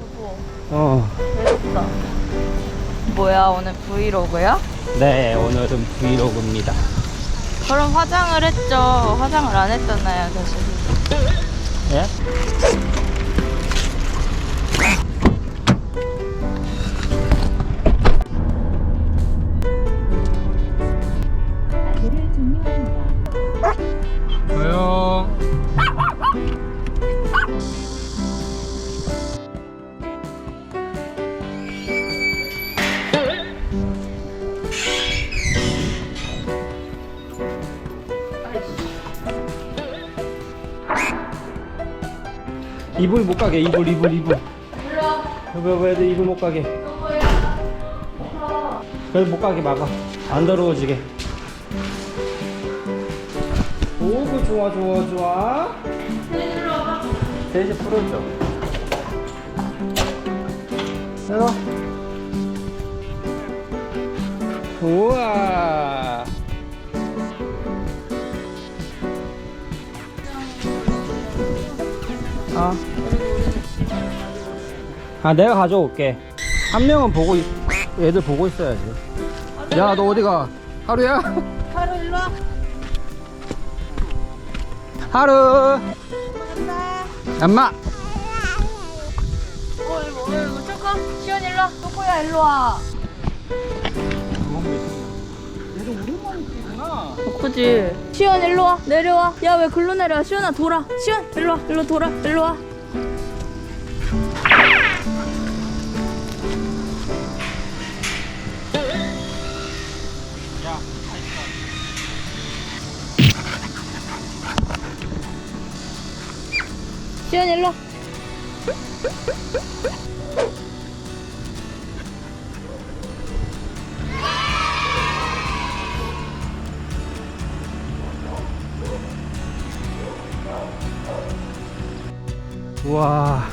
여보, 어, 배고프다. 뭐야, 오늘 브이로그야? 네, 오늘은 브이로그입니다. 그럼 화장을 했죠. 화장을 안 했잖아요, 사실. 예? 조용. 이불 못 가게 이불 이불 이불. 여보 여보 애들 이불 못 가게. 그래 못 가게 막아. 안 더러워지게. 오그 좋아 좋아 좋아. 돼지 풀어줘 와 우와. 아. 아 내가 가져올게 한 명은 보고 있, 애들 보고 있어야지 야 너 어디가 하루야? 하루 일로 와. 하루 엄마 어, 이거, 이거, 이거, 초코? 시원 일로 와. 초코야, 일로 와. 있구나 그지? 시원 일로 와. 내려와. 야, 왜 글로 내려와? 시원아, 돌아. 시원, 일로 와. 일로 돌아. 일로 와. 시원 일로 와. 우와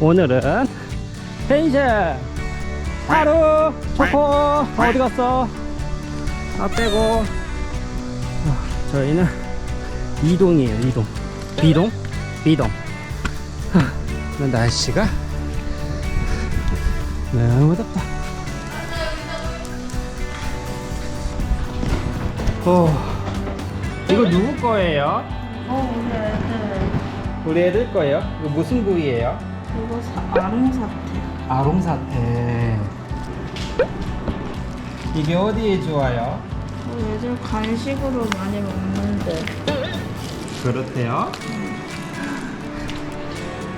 오늘은 펜션. 하루 초코. 어디 갔어? 아 빼고. 아, 저희는 이동이에요 이동. 비동? 비동 하, 근데 날씨가 너무 덥다 오 이거 누구 거예요? 어, 우리 애들. 우리 애들 거예요? 이거 무슨 부위예요? 이거 사, 아롱사태. 아롱사태 이게 어디에 좋아요? 어, 애들 간식으로 많이 먹는데. 그렇대요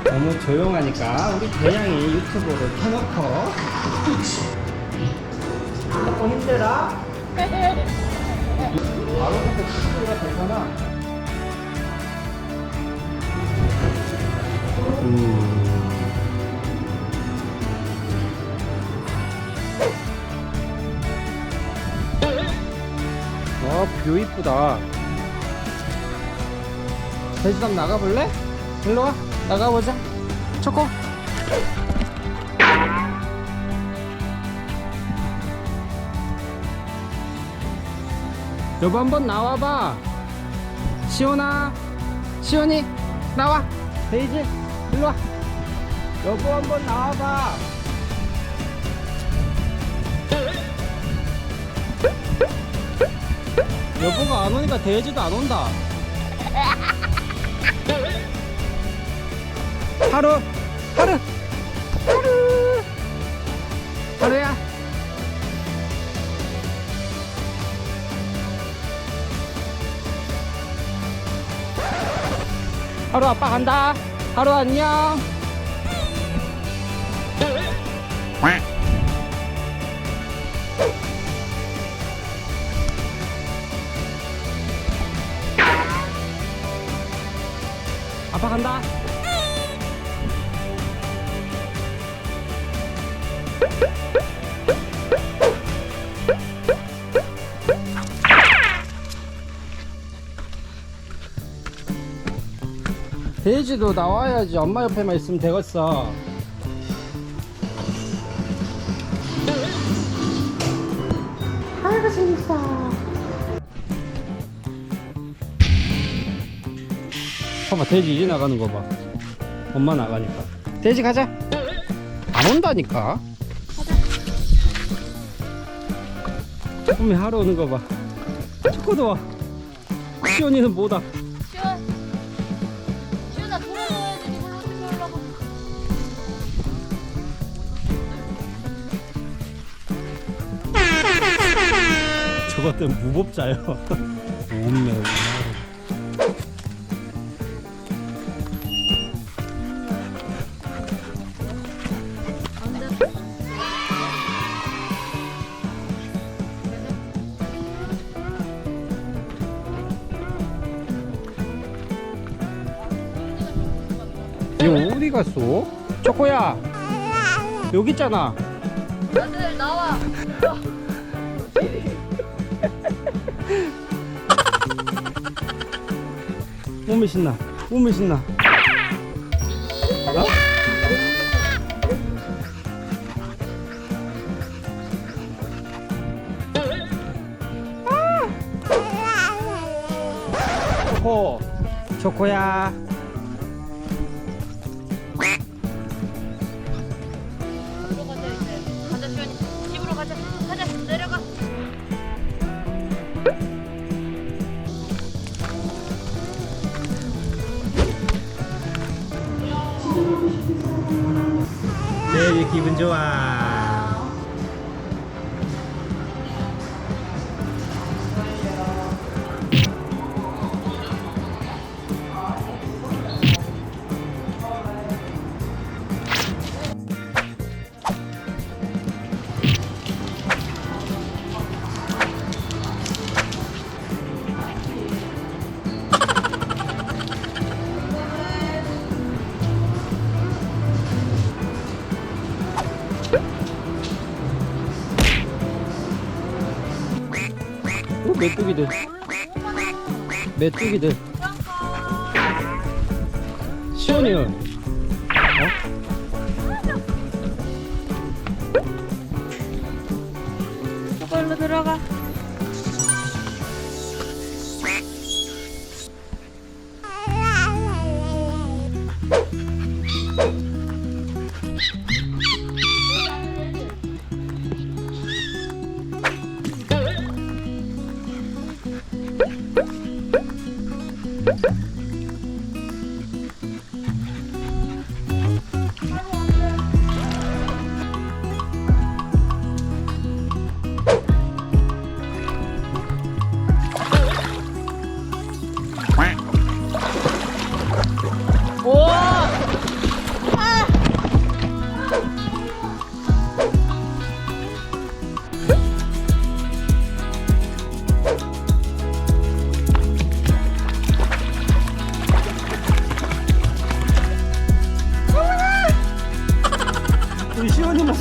너무 조용하니까 우리 대양이 유튜브를 켜놓고 조금 힘들어? 아롱사태 치즈가 괜찮아 음. 와, 뷰 이쁘다. 돼지담 나가볼래? 일로 와. 나가보자. 초코. 여보 한번 나와봐. 시온아. 시온이. 나와. 데이지. 일로 와. 여보 한번 나와봐. 여보가 안 오니까 데이지도 안 온다. 하루, 하루, 하루, 하루야. 하루 아빠 간다. 하루 안녕. 돼지도 나와야지 엄마 옆에만 있으면 되겠어 아이고 재밌다 봐봐 돼지 이제 나가는 거 봐. 엄마 나가니까. 돼지 가자. 안 온다니까. hom이 하러 오는 거 봐. 초코도 와. 시온이는 뭐다. 무법자요. 무매 안돼 이거 어디 갔어? 초코야. 여기 있잖아. 아들 나와 몸이 신나. 몸이 신나. 어? 초코. 초코야. 네, 기분 좋아. 메뚜기들. 메뚜기들. 시원이요. 어? 저걸로 들어가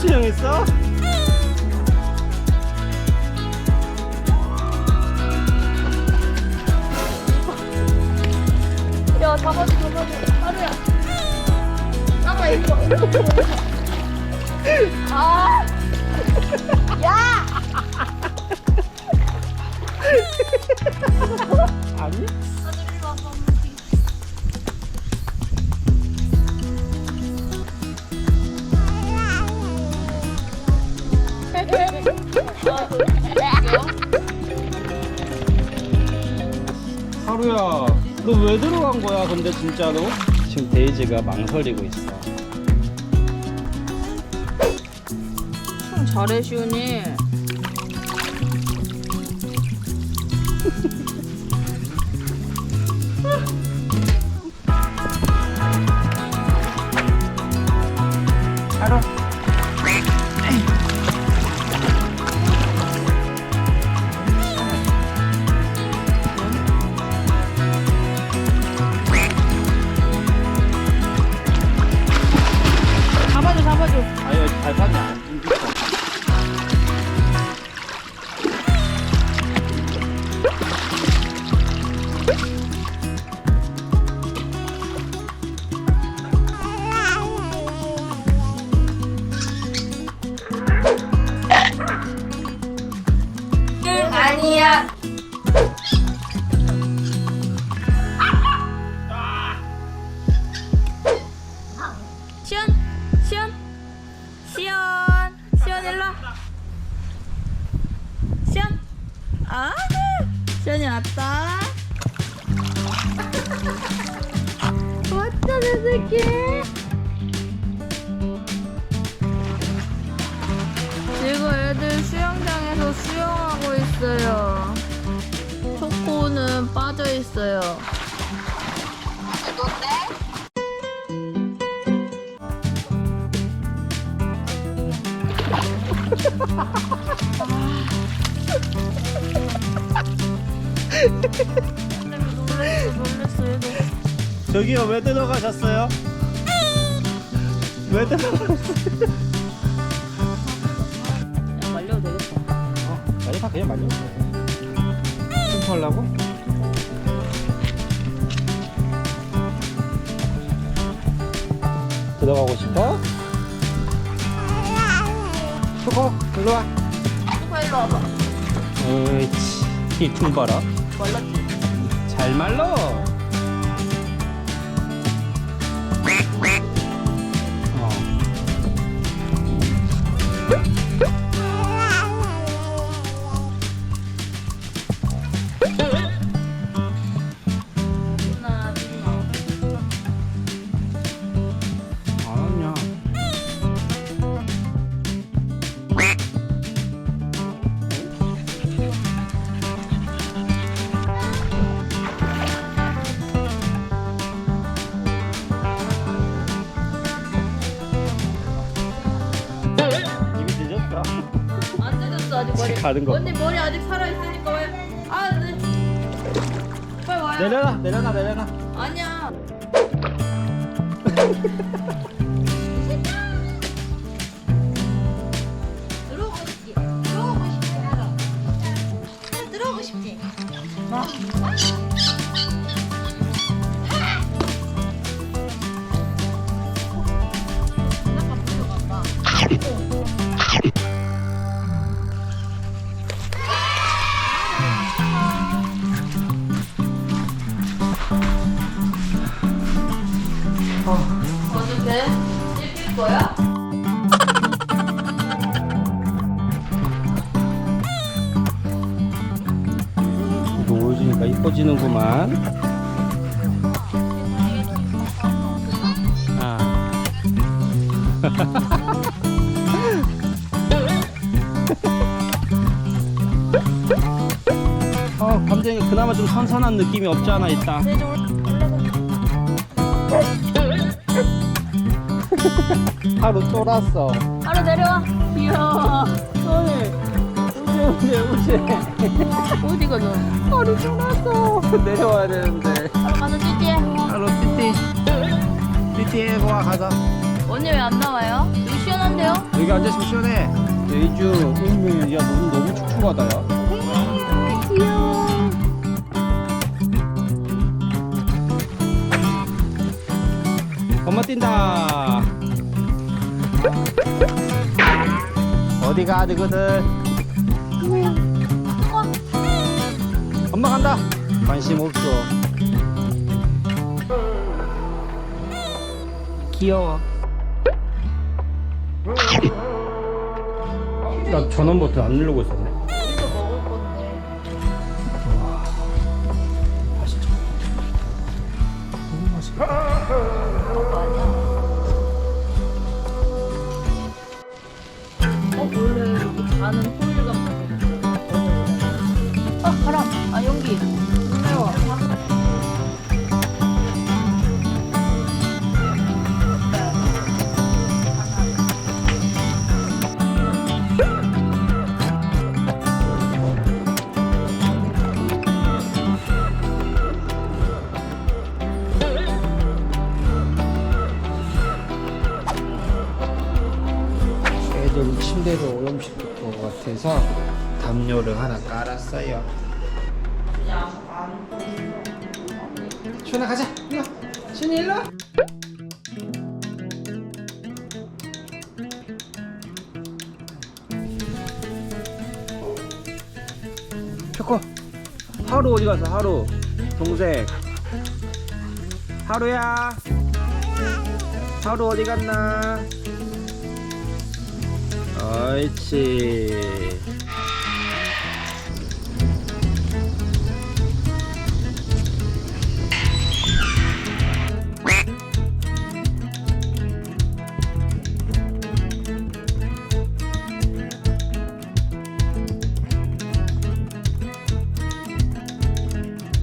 수영했어? 야 잡아줘 잡아줘 하루야 나가 이거 이거 아 야! 아니? 아들 이리 와봐 하루야, 너 왜 들어간 거야, 근데 진짜로? 지금 데이지가 망설이고 있어. 형 잘해 시훈이 왔다. 왔다, 내 새끼. 지금 애들 수영장에서 수영하고 있어요. 초코는 빠져 있어요. 놀랬 놀랬어. 저기요 왜 들어가셨어요? 왜 들어가셨어요? 그냥 말려도 되겠다. 어, 아니 다 그냥 말려 춤추려고? 들어가고 싶어? 초코 일로 와 초코 일로 와봐. 옳지 이등 봐라 말랐지? 잘 말러 가는 거. 언니 머리 아직 살아 있으니까 왜? 아, 네. 빨리 와요. 내려놔 내려놔 내려놔 거야? 노을지니까 이뻐지는구만 아. 어, 감정이 그나마 좀 선선한 느낌이 없지 않아 있다. 하루 쫄았어. 바로 내려와. 귀여워. 오늘 우지 우지 우지. 어디가 너? 하루 쫄았어. 내려와야 되는데. 바로 가서 찌찌해. 하루 띠띠. 띠띠 와 가자. 언니 왜 안 나와요? 여기 시원한데요? 여기 앉아있으면 시원해. 예주, 음미, 야 너무 너무 축축하다 야. 귀여워. 엄마 뛴다. 어디 가, 너희들? 엄마 간다. 관심 없어. 귀여워. 나 전원 버튼 안 누르고 있었네. 너무 맛있겠다. 가는 소리가 아 바람 아 연기. 매워. 애들 침대로 오염시킬 것 같아서 담요를 하나 깔았어요. 시원아 가자. 일로 와. 시원이 일로 와. 초코. 하루 어디 갔어? 하루. 동생. 하루야. 하루 어디 갔나? はいチー。